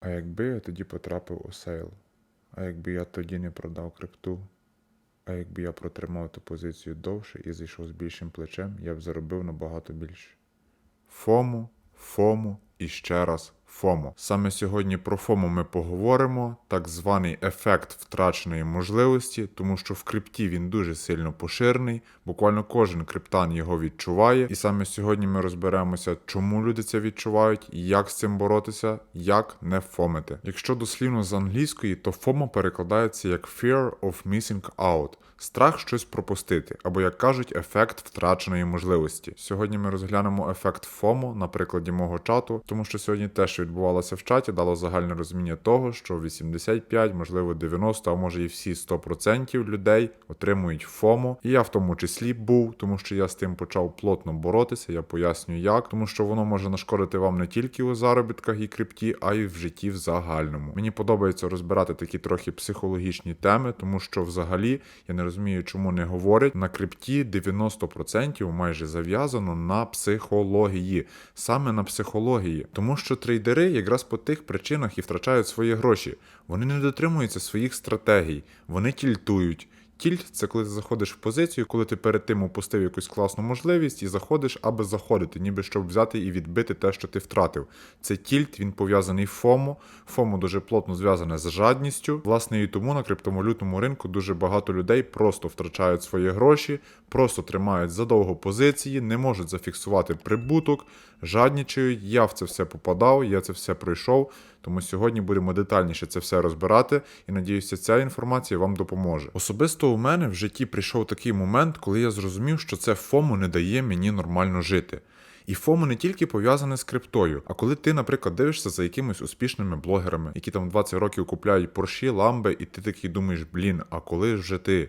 А якби я тоді потрапив у сейл? А якби я тоді не продав крипту? А якби я протримав ту позицію довше і зайшов з більшим плечем, я б заробив набагато більше. Фому, фому і ще раз фому. Саме сьогодні про фому ми поговоримо, так званий ефект втраченої можливості, тому що в крипті він дуже сильно поширений, буквально кожен криптан його відчуває. І саме сьогодні ми розберемося, чому люди це відчувають, як з цим боротися, як не фомити. Якщо дослівно з англійської, то FOMO перекладається як Fear of Missing Out. Страх щось пропустити, або, як кажуть, ефект втраченої можливості. Сьогодні ми розглянемо ефект FOMO на прикладі мого чату, тому що сьогодні те, що відбувалося в чаті, дало загальне розуміння того, що 85, можливо 90, а може і всі 100% людей отримують FOMO. І я в тому числі був, тому що я з тим почав плотно боротися. Я поясню як, тому що воно може нашкодити вам не тільки у заробітках і крипті, а й в житті в загальному. Мені подобається розбирати такі трохи психологічні теми, тому що взагалі я не розумію, чому не говорять. На крипті 90% майже зав'язано на психології, саме на психології, тому що трейдери якраз по тих причинах і втрачають свої гроші. Вони не дотримуються своїх стратегій, вони тільтують. Тільт це коли ти заходиш в позицію, коли ти перед тим упустив якусь класну можливість і заходиш, аби заходити, ніби щоб взяти і відбити те, що ти втратив. Це тільт, він пов'язаний ФОМО. ФОМО дуже плотно зв'язане з жадністю. Власне, і тому на криптовалютному ринку дуже багато людей просто втрачають свої гроші, просто тримають задовго позиції, не можуть зафіксувати прибуток, жаднічають. Я в це все попадав, я це все пройшов. Тому сьогодні будемо детальніше це все розбирати, і надіюся, ця інформація вам допоможе. Особисто у мене в житті прийшов такий момент, коли я зрозумів, що це ФОМО не дає мені нормально жити. І ФОМО не тільки пов'язане з криптою, а коли ти, наприклад, дивишся за якимись успішними блогерами, які там 20 років купляють порші, ламби, і ти такий думаєш, блін, а коли ж вже ти?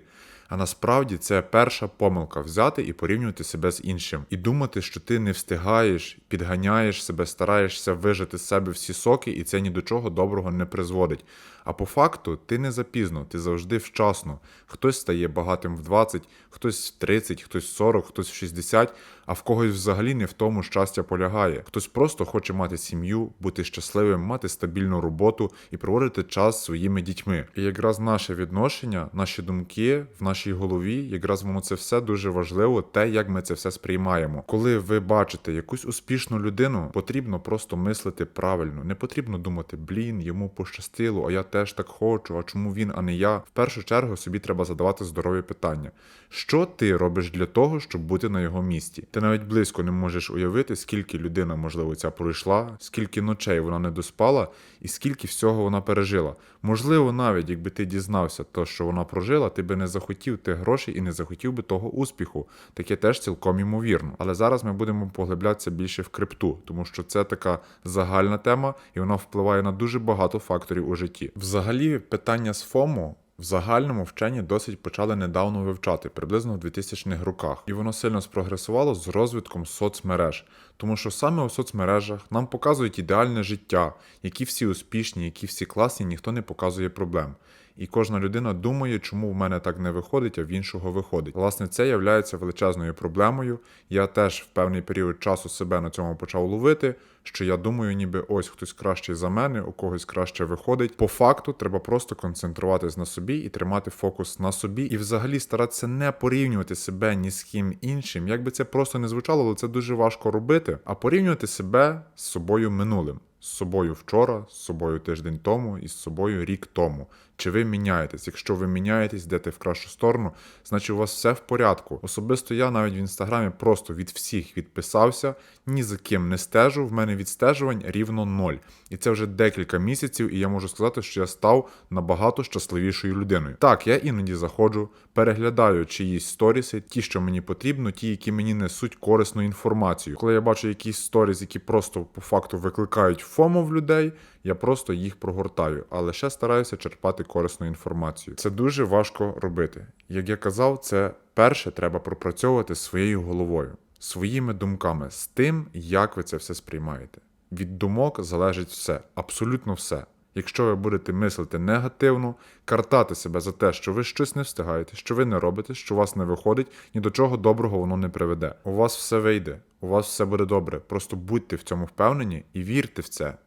А насправді це перша помилка взяти і порівнювати себе з іншим, і думати, що ти не встигаєш, підганяєш себе, стараєшся вижити з себе всі соки, і це ні до чого доброго не призводить. А по факту ти не запізно, ти завжди вчасно. Хтось стає багатим в 20, хтось в 30, хтось в 40, хтось в 60, а в когось взагалі не в тому щастя полягає. Хтось просто хоче мати сім'ю, бути щасливим, мати стабільну роботу і проводити час зі своїми дітьми. І якраз наше відношення, наші думки в нашій голові, якраз воно це все дуже важливо, те, як ми це все сприймаємо. Коли ви бачите якусь успішну людину, потрібно просто мислити правильно. Не потрібно думати, блін, йому пощастило, а я теж так хочу. А чому він, а не я? В першу чергу собі треба задавати здорові питання. Що ти робиш для того, щоб бути на його місці? Ти навіть близько не можеш уявити, скільки людина, можливо, ця пройшла, скільки ночей вона не доспала, і скільки всього вона пережила. Можливо, навіть якби ти дізнався то, що вона прожила, ти би не захотів тих грошей і не захотів би того успіху. Таке теж цілком ймовірно. Але зараз ми будемо поглиблятися більше в крипту, тому що це така загальна тема, і вона впливає на дуже багато факторів у житті. Взагалі, питання з ФОМО в загальному вчені досить почали недавно вивчати, приблизно в 2000-х роках, і воно сильно спрогресувало з розвитком соцмереж, тому що саме у соцмережах нам показують ідеальне життя, які всі успішні, які всі класні, ніхто не показує проблем. І кожна людина думає, чому в мене так не виходить, а в іншого виходить. Власне, це є величезною проблемою. Я теж в певний період часу себе на цьому почав ловити. Що я думаю, ніби ось хтось кращий за мене, у когось краще виходить. По факту треба просто концентруватись на собі і тримати фокус на собі, і взагалі старатися не порівнювати себе ні з ким іншим. Як би це просто не звучало, але це дуже важко робити, а порівнювати себе з собою минулим. З собою вчора, з собою тиждень тому і з собою рік тому. Чи ви міняєтесь? Якщо ви міняєтесь, йдете в кращу сторону, значить у вас все в порядку. Особисто я навіть в інстаграмі просто від всіх відписався, ні за ким не стежу. В мене відстежувань рівно ноль. І це вже декілька місяців, і я можу сказати, що я став набагато щасливішою людиною. Так, я іноді заходжу, переглядаю чиїсь сторіси, ті, що мені потрібно, ті, які мені несуть корисну інформацію. Коли я бачу якісь сторіс, які просто по факту викликають фому в людей, я просто їх прогортаю, але ще стараюся черпати корисну інформацію. Це дуже важко робити. Як я казав, це перше треба пропрацьовувати своєю головою, своїми думками, з тим, як ви це все сприймаєте. Від думок залежить все, абсолютно все. Якщо ви будете мислити негативно, картати себе за те, що ви щось не встигаєте, що ви не робите, що у вас не виходить, ні до чого доброго воно не приведе. У вас все вийде, у вас все буде добре. Просто будьте в цьому впевнені і вірте в це.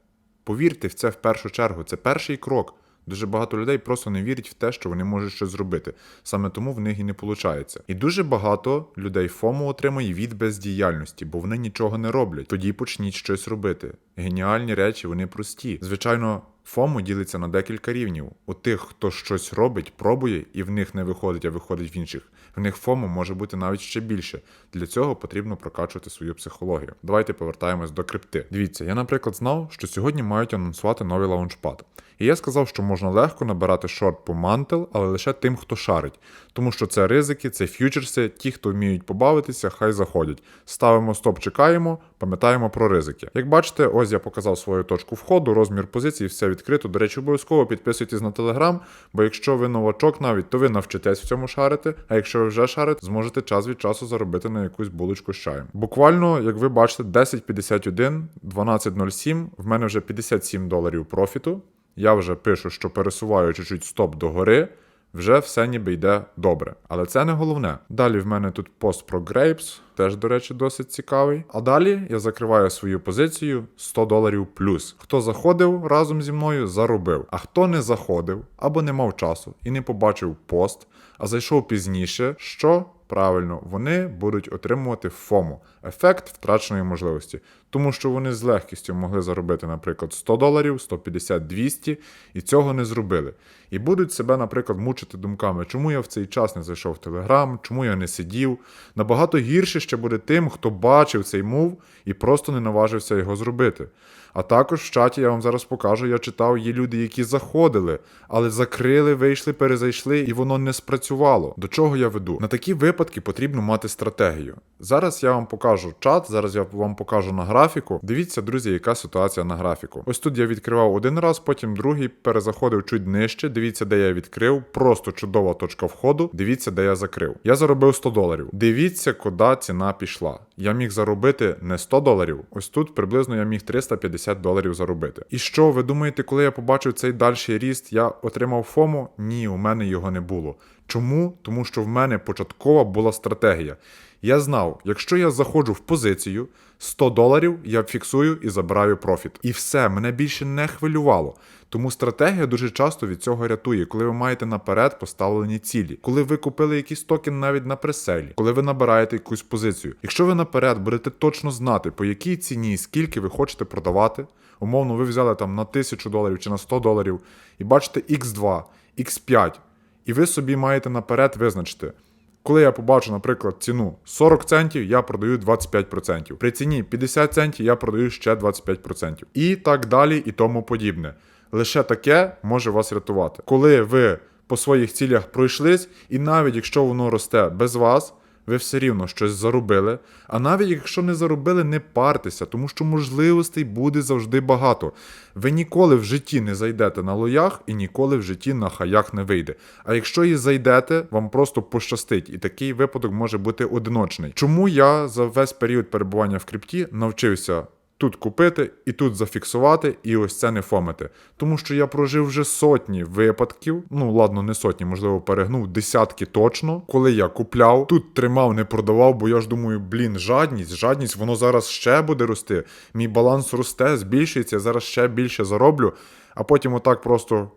Повірте в це в першу чергу. Це перший крок. Дуже багато людей просто не вірять в те, що вони можуть щось зробити. Саме тому в них і не виходить. І дуже багато людей ФОМО отримує від бездіяльності, бо вони нічого не роблять. Тоді почніть щось робити. Геніальні речі, вони прості. Звичайно, ФОМО ділиться на декілька рівнів. У тих, хто щось робить, пробує, і в них не виходить, а виходить в інших. В них ФОМО може бути навіть ще більше. Для цього потрібно прокачувати свою психологію. Давайте повертаємось до крипти. Дивіться, я, наприклад, знав, що сьогодні мають анонсувати новий лаунчпад. І я сказав, що можна легко набирати шорт по мантел, але лише тим, хто шарить. Тому що це ризики, це ф'ючерси, ті, хто вміють побавитися, хай заходять. Ставимо стоп, чекаємо, пам'ятаємо про ризики. Як бачите, ось я показав свою точку входу, розмір позиції, все відкрито. До речі, обов'язково підписуйтесь на телеграм, бо якщо ви новачок навіть, то ви навчитесь в цьому шарити. А якщо ви вже шарите, зможете час від часу заробити на якусь булочку з чаєм. Буквально, як ви бачите, 10.51, 12.07, в мене вже 57 доларів профіту. Я вже пишу, що пересуваю чуть-чуть стоп догори, вже все ніби йде добре. Але це не головне. Далі в мене тут пост про Grapes, теж, до речі, досить цікавий. А далі я закриваю свою позицію 100 доларів плюс. Хто заходив разом зі мною, заробив. А хто не заходив або не мав часу і не побачив пост, а зайшов пізніше, що правильно, вони будуть отримувати ФОМО ефект втраченої можливості, тому що вони з легкістю могли заробити, наприклад, 100 доларів, 150, 200 і цього не зробили. І будуть себе, наприклад, мучити думками, чому я в цей час не зайшов в Телеграм, чому я не сидів. Набагато гірше ще буде тим, хто бачив цей мув і просто не наважився його зробити. А також в чаті я вам зараз покажу, я читав, є люди, які заходили, але закрили, вийшли, перезайшли, і воно не спрацювало. До чого я веду? На такі випадки потрібно мати стратегію. Зараз я вам покажу чат, зараз я вам покажу на графіку. Дивіться, друзі, яка ситуація на графіку. Ось тут я відкривав один раз, потім другий перезаходив чуть нижче. Дивіться, де я відкрив. Просто чудова точка входу. Дивіться, де я закрив. Я заробив 100 доларів. Дивіться, куди ціна пішла. Я міг заробити не 100 доларів. Ось тут приблизно я міг 350 доларів заробити. І що ви думаєте, коли я побачив цей дальший ріст, я отримав ФОМО? Ні, у мене його не було. Чому? Тому що в мене початкова була стратегія. Я знав, якщо я заходжу в позицію 100 доларів, я фіксую і забираю профіт. І все, мене більше не хвилювало. Тому стратегія дуже часто від цього рятує, коли ви маєте наперед поставлені цілі, коли ви купили якийсь токен навіть на преселі, коли ви набираєте якусь позицію. Якщо ви наперед будете точно знати, по якій ціні, скільки ви хочете продавати, умовно, ви взяли там на 1000 доларів чи на 100 доларів, і бачите X2, X5, і ви собі маєте наперед визначити. Коли я побачу, наприклад, ціну 40 центів, я продаю 25%. При ціні 50 центів я продаю ще 25%. І так далі, і тому подібне. Лише таке може вас рятувати. Коли ви по своїх цілях пройшлись, і навіть якщо воно росте без вас, ви все рівно щось заробили. А навіть якщо не заробили, не партеся, тому що можливостей буде завжди багато. Ви ніколи в житті не зайдете на лоях і ніколи в житті на хаях не вийде. А якщо і зайдете, вам просто пощастить, і такий випадок може бути одиночний. Чому я за весь період перебування в крипті навчився тут купити і тут зафіксувати, і ось це не фомити. Тому що я прожив вже сотні випадків, ну ладно, не сотні, можливо, перегнув десятки точно, коли я купляв, тут тримав, не продавав, бо я ж думаю, блін, жадність, жадність, воно зараз ще буде рости. Мій баланс росте, збільшується, я зараз ще більше зароблю, а потім отак просто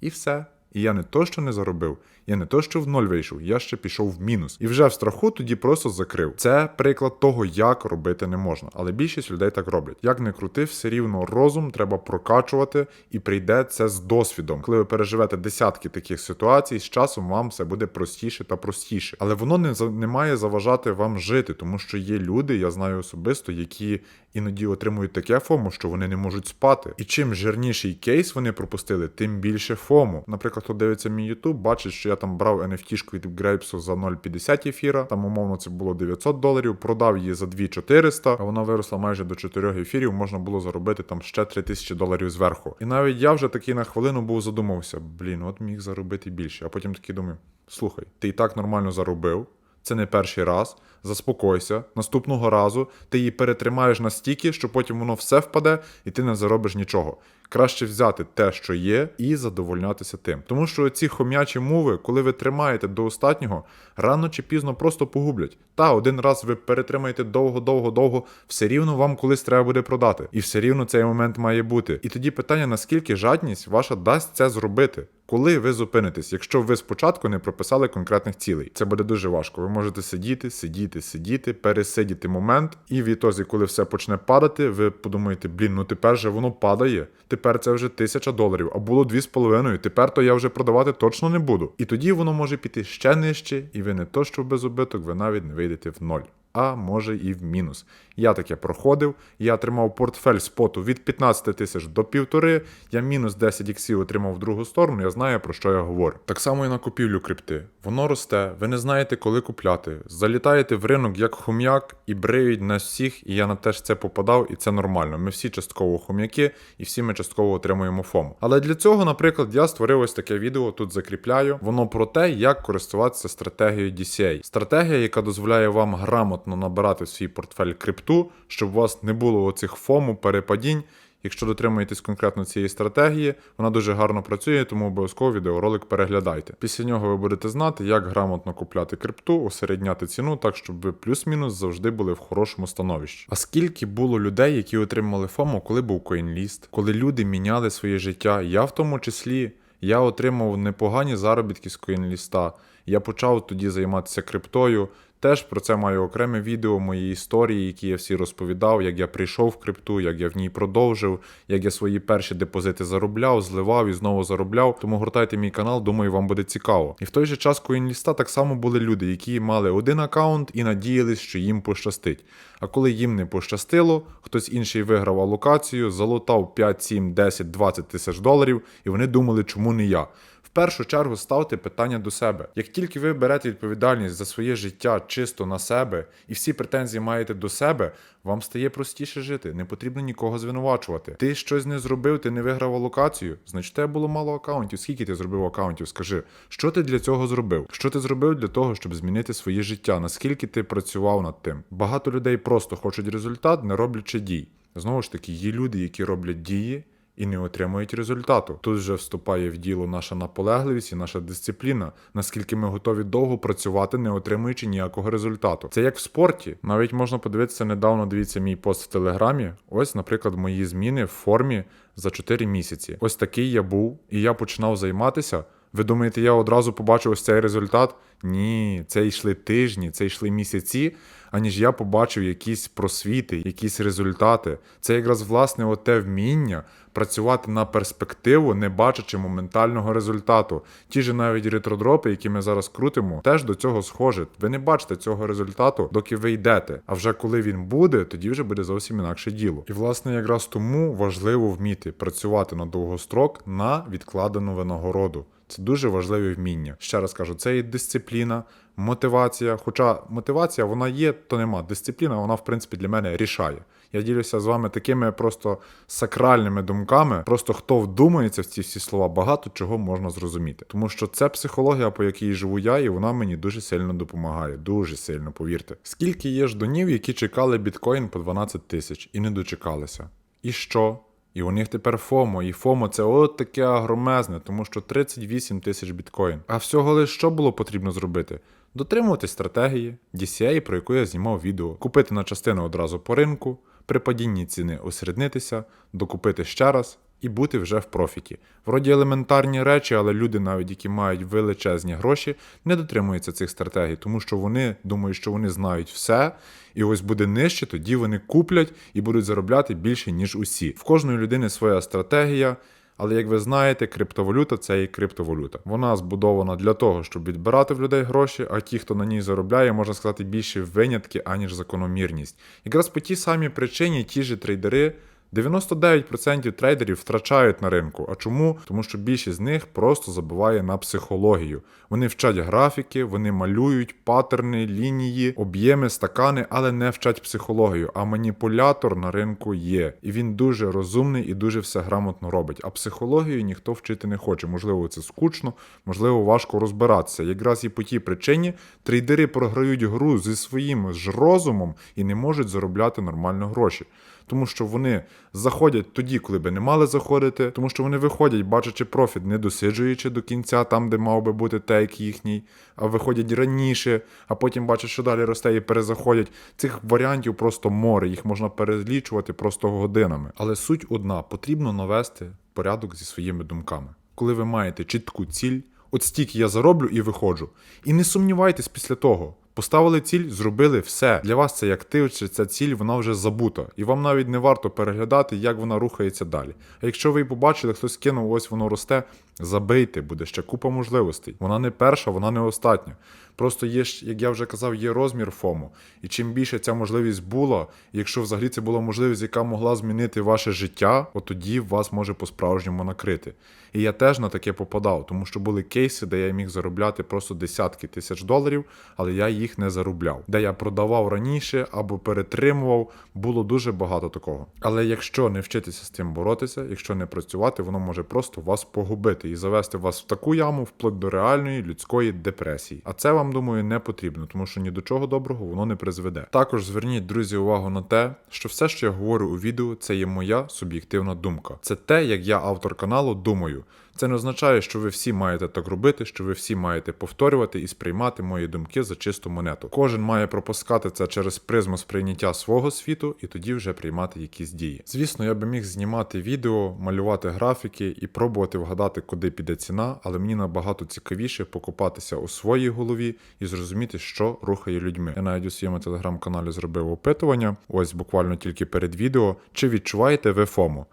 і все. І я не то, що не заробив, я не то, що в ноль вийшов, я ще пішов в мінус. І вже в страху тоді просто закрив. Це приклад того, як робити не можна. Але більшість людей так роблять. Як не крути, все рівно розум треба прокачувати і прийде це з досвідом. Коли ви переживете десятки таких ситуацій, з часом вам все буде простіше та простіше. Але воно не не має заважати вам жити, тому що є люди, я знаю особисто, які іноді отримують таке фому, що вони не можуть спати. І чим жирніший кейс вони пропустили, тим більше фому. Наприклад, хто дивиться мій YouTube, бачить, що я там брав NFT-шку від Грейпсу за 0,50 ефіра. Там, умовно, це було 900 доларів, продав її за 2400, а вона виросла майже до 4 ефірів. Можна було заробити там ще 3000 доларів зверху. І навіть я вже такий на хвилину був задумався: блін, от міг заробити більше. А потім такий думаю: слухай, ти і так нормально заробив. Це не перший раз. заспокойся. Наступного разу ти її перетримаєш настільки, що потім воно все впаде і ти не заробиш нічого. Краще взяти те, що є, і задовольнятися тим. Тому що ці хом'ячі мови, коли ви тримаєте до останнього, рано чи пізно просто погублять. Та один раз ви перетримаєте довго, довго, довго, все рівно вам колись треба буде продати. І все рівно цей момент має бути. І тоді питання, наскільки жадність ваша дасть це зробити. Коли ви зупинитесь, якщо ви спочатку не прописали конкретних цілей, це буде дуже важко. Ви можете сидіти, сидіти, сидіти, пересидіти момент, і в ітозі, коли все почне падати, ви подумаєте, блін, ну тепер же воно падає. Тепер це вже тисяча доларів, а було дві з половиною. Тепер то я вже продавати точно не буду. І тоді воно може піти ще нижче, і ви не то, що без убиток, ви навіть не вийдете в ноль. А може і в мінус. Я таке проходив, я отримав портфель споту від 15 тисяч до півтори, я мінус 10 іксів отримав в другу сторону, я знаю про що я говорю. Так само і на купівлю крипти. Воно росте, ви не знаєте, коли купляти. Залітаєте в ринок як хом'як і бриють на всіх, і я на теж це попадав, і це нормально. Ми всі частково хом'яки, і всі ми частково отримуємо фому. Але для цього, наприклад, я створив ось таке відео, тут закріпляю. Воно про те, як користуватися стратегією DCA. Стратегія, яка дозволяє вам грамотно набирати свій портфель крипту, щоб у вас не було оцих фому, перепадінь. Якщо дотримуєтесь конкретно цієї стратегії, вона дуже гарно працює, тому обов'язково відеоролик переглядайте. Після нього ви будете знати, як грамотно купляти крипту, усередняти ціну, так щоб ви плюс-мінус завжди були в хорошому становищі. А скільки було людей, які отримали ФОМО, коли був CoinList, коли люди міняли своє життя, я в тому числі. Я отримав непогані заробітки з CoinList. Я почав тоді займатися криптою. Теж про це маю окреме відео, мої історії, які я всі розповідав, як я прийшов в крипту, як я в ній продовжив, як я свої перші депозити заробляв, зливав і знову заробляв. Тому гортайте мій канал, думаю, вам буде цікаво. І в той же час CoinList так само були люди, які мали один аккаунт і надіялись, що їм пощастить. А коли їм не пощастило, хтось інший виграв алокацію, залутав 5, 7, 10, 20 тисяч доларів, і вони думали, чому не я. Першу чергу ставте питання до себе. Як тільки ви берете відповідальність за своє життя чисто на себе і всі претензії маєте до себе, вам стає простіше жити. Не потрібно нікого звинувачувати. Ти щось не зробив, ти не виграв алокацію, значить, тебе було мало акаунтів. Скільки ти зробив акаунтів? Скажи, що ти для цього зробив? Що ти зробив для того, щоб змінити своє життя? Наскільки ти працював над тим? Багато людей просто хочуть результат, не роблячи дій. Знову ж таки, є люди, які роблять дії і не отримують результату. Тут вже вступає в діло наша наполегливість і наша дисципліна, наскільки ми готові довго працювати, не отримуючи ніякого результату. Це як в спорті. Навіть можна подивитися недавно. Дивіться мій пост в телеграмі. Ось, наприклад, мої зміни в формі за 4 місяці. Ось такий я був, і я починав займатися. Ви думаєте, я одразу побачив ось цей результат? Ні, це йшли тижні, це йшли місяці, аніж я побачив якісь просвіти, якісь результати. Це якраз власне оте вміння працювати на перспективу, не бачачи моментального результату. Ті ж навіть ретродропи, які ми зараз крутимо, теж до цього схожі. Ви не бачите цього результату, доки ви йдете. А вже коли він буде, тоді вже буде зовсім інакше діло. І власне якраз тому важливо вміти працювати на довгострок на відкладену винагороду. Це дуже важливе вміння. Ще раз кажу, це і дисципліна, мотивація. Хоча мотивація вона є, то нема. Дисципліна, вона в принципі для мене рішає. Я ділюся з вами такими просто сакральними думками. Просто хто вдумається в ці всі слова, багато чого можна зрозуміти. Тому що це психологія, по якій живу я, і вона мені дуже сильно допомагає. Дуже сильно, повірте. Скільки є ждунів, які чекали біткоін по 12 тисяч і не дочекалися. І що? І у них тепер ФОМО, і ФОМО це от таке агромезне, тому що 38 тисяч біткоін. А всього лише що було потрібно зробити? Дотримуватись стратегії, DCA, про яку я знімав відео, купити на частину одразу по ринку, при падінні ціни усереднитися, докупити ще раз і бути вже в профіті. Вроді елементарні речі, але люди, навіть які мають величезні гроші, не дотримуються цих стратегій, тому що вони думають, що вони знають все, і ось буде нижче, тоді вони куплять і будуть заробляти більше, ніж усі. В кожної людини своя стратегія. Але як ви знаєте, криптовалюта це і криптовалюта. Вона збудована для того, щоб відбирати в людей гроші, а ті, хто на ній заробляє, можна сказати, більше винятки, аніж закономірність. Якраз по тій самій причині ті ж трейдери 99% трейдерів втрачають на ринку. А чому? Тому що більшість з них просто забуває на психологію. Вони вчать графіки, вони малюють паттерни, лінії, об'єми, стакани, але не вчать психологію. А маніпулятор на ринку є. І він дуже розумний і дуже все грамотно робить. А психологію ніхто вчити не хоче. Можливо, це скучно, можливо, важко розбиратися. Якраз і по тій причині трейдери програють гру зі своїм ж розумом і не можуть заробляти нормально гроші. Тому що вони заходять тоді, коли би не мали заходити, тому що вони виходять, бачачи профіт, не досиджуючи до кінця, там, де мав би бути тейк їхній, а виходять раніше, а потім бачать, що далі росте і перезаходять. Цих варіантів просто море, їх можна перелічувати просто годинами. Але суть одна: потрібно навести порядок зі своїми думками. Коли ви маєте чітку ціль, от стільки я зароблю і виходжу. І не сумнівайтесь після того. Поставили ціль, зробили все. Для вас це актив, чи ця ціль вона вже забута. І вам навіть не варто переглядати, як вона рухається далі. А якщо ви побачили, хтось кинув, ось воно росте, забийте, буде ще купа можливостей. Вона не перша, вона не остання. Просто є ж, як я вже казав, є розмір ФОМу. І чим більше ця можливість була, якщо взагалі це була можливість, яка могла змінити ваше життя, от тоді вас може по-справжньому накрити. І я теж на таке попадав, тому що були кейси, де я міг заробляти просто десятки тисяч доларів, але я їх не заробляв. Де я продавав раніше або перетримував, було дуже багато такого. Але якщо не вчитися з цим боротися, якщо не працювати, воно може просто вас погубити і завести вас в таку яму вплоть до реальної людської депресії. А це вам думаю не потрібно, тому що ні до чого доброго воно не призведе. Також зверніть, друзі, увагу на те, що все, що я говорю у відео, це є моя суб'єктивна думка. Це те, як я автор каналу думаю. Це не означає, що ви всі маєте так робити, що ви всі маєте повторювати і сприймати мої думки за чисту монету. Кожен має пропускати це через призму сприйняття свого світу і тоді вже приймати якісь дії. Звісно, я би міг знімати відео, малювати графіки і пробувати вгадати, куди піде ціна, але мені набагато цікавіше покопатися у своїй голові і зрозуміти, що рухає людьми. Я навіть у своєму телеграм-каналі зробив опитування, ось буквально тільки перед відео, чи відчуваєте ви ФОМО?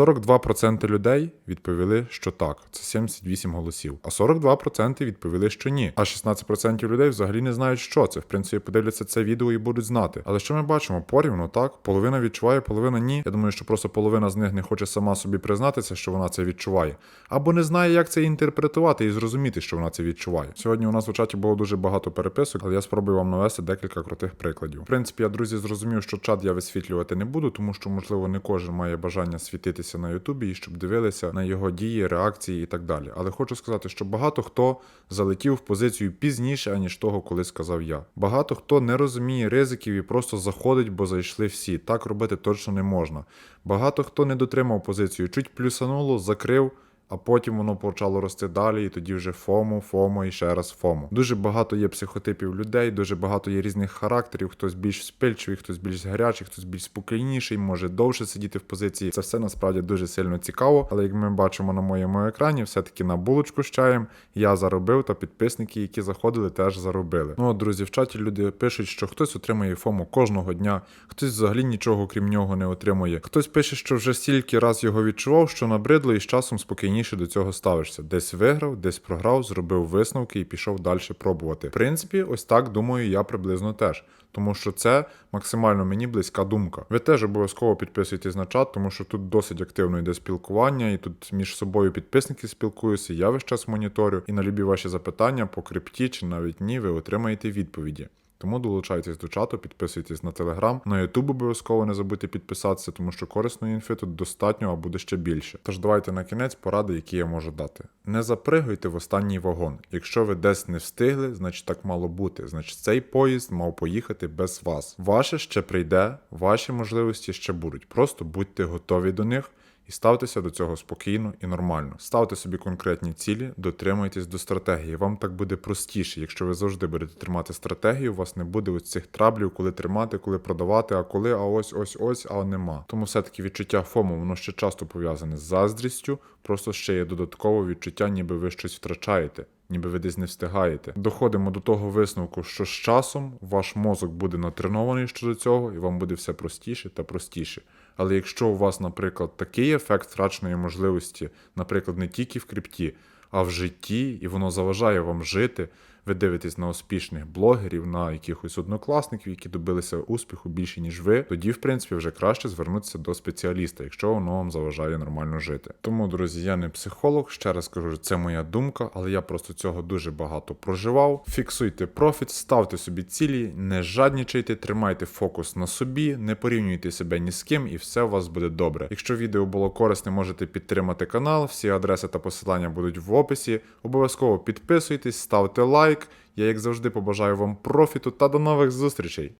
42% людей відповіли, що так, це 78 голосів. А 42% відповіли, що ні. А 16% людей взагалі не знають, що це. В принципі, подивляться це відео і будуть знати. Але що ми бачимо? Порівну, так? Половина відчуває, половина ні. Я думаю, що просто половина з них не хоче сама собі признатися, що вона це відчуває, або не знає, як це інтерпретувати і зрозуміти, що вона це відчуває. Сьогодні у нас у чаті було дуже багато переписок, але я спробую вам навести декілька крутих прикладів. В принципі, я друзі зрозумів, що чат я висвітлювати не буду, тому що, можливо, не кожен має бажання світитися на Ютубі і щоб дивилися на його дії, реакції і так далі. Але хочу сказати, що багато хто залетів в позицію пізніше, аніж того, коли сказав я. Багато хто не розуміє ризиків і просто заходить, бо зайшли всі. Так робити точно не можна. Багато хто не дотримав позицію, чуть плюсануло, закрив а потім воно почало рости далі, і тоді вже ФОМО, ФОМО і ще раз ФОМО. Дуже багато є психотипів людей, дуже багато є різних характерів. Хтось більш спильчивий, хтось більш гарячий, хтось більш спокійніший, може довше сидіти в позиції. Це все насправді дуже сильно цікаво. Але як ми бачимо на моєму екрані, все-таки на булочку з чаєм я заробив, та підписники, які заходили, теж заробили. Ну, от, друзі, в чаті люди пишуть, що хтось отримує ФОМО кожного дня, хтось взагалі нічого крім нього не отримує. Хтось пише, що вже стільки раз його відчував, що набридло і з часом спокійніше до цього ставишся. Десь виграв, десь програв, зробив висновки і пішов далі пробувати. В принципі, ось так думаю, я приблизно теж. Тому що це максимально мені близька думка. Ви теж обов'язково підписуйтесь на чат, тому що тут досить активно йде спілкування, і тут між собою підписники спілкуються. Я весь час моніторю, і на любі ваші запитання по крипті чи навіть ні, ви отримаєте відповіді. Тому долучайтесь до чату, підписуйтесь на телеграм. На Ютуб обов'язково не забудьте підписатися, тому що корисної інфи тут достатньо, а буде ще більше. Тож давайте на кінець поради, які я можу дати. Не запригуйте в останній вагон. Якщо ви десь не встигли, значить так мало бути. Значить, цей поїзд мав поїхати без вас. Ваше ще прийде, ваші можливості ще будуть. Просто будьте готові до них. І ставтеся до цього спокійно і нормально. Ставте собі конкретні цілі, дотримуйтесь до стратегії. Вам так буде простіше. Якщо ви завжди будете тримати стратегію, у вас не буде ось цих траблів, коли тримати, коли продавати, а коли, а ось ось ось, а нема. Тому все-таки відчуття ФОМу, воно ще часто пов'язане з заздрістю, просто ще є додаткове відчуття, ніби ви щось втрачаєте. Ніби ви десь не встигаєте. Доходимо до того висновку, що з часом ваш мозок буде натренований щодо цього, і вам буде все простіше та простіше. Але якщо у вас, наприклад, такий ефект втраченої можливості, наприклад, не тільки в крипті, а в житті, і воно заважає вам жити, ви дивитесь на успішних блогерів, на якихось однокласників, які добилися успіху більше, ніж ви, тоді, в принципі, вже краще звернутися до спеціаліста, якщо воно вам заважає нормально жити. Тому, друзі, я не психолог, ще раз кажу, це моя думка, але я просто цього дуже багато проживав. Фіксуйте профіт, ставте собі цілі, не жаднічайте, тримайте фокус на собі, не порівнюйте себе ні з ким, і все у вас буде добре. Якщо відео було корисне, можете підтримати канал. Всі адреси та посилання будуть в описі. Обов'язково підписуйтесь, ставте лайк. Я, як завжди, побажаю вам профіту та до нових зустрічей.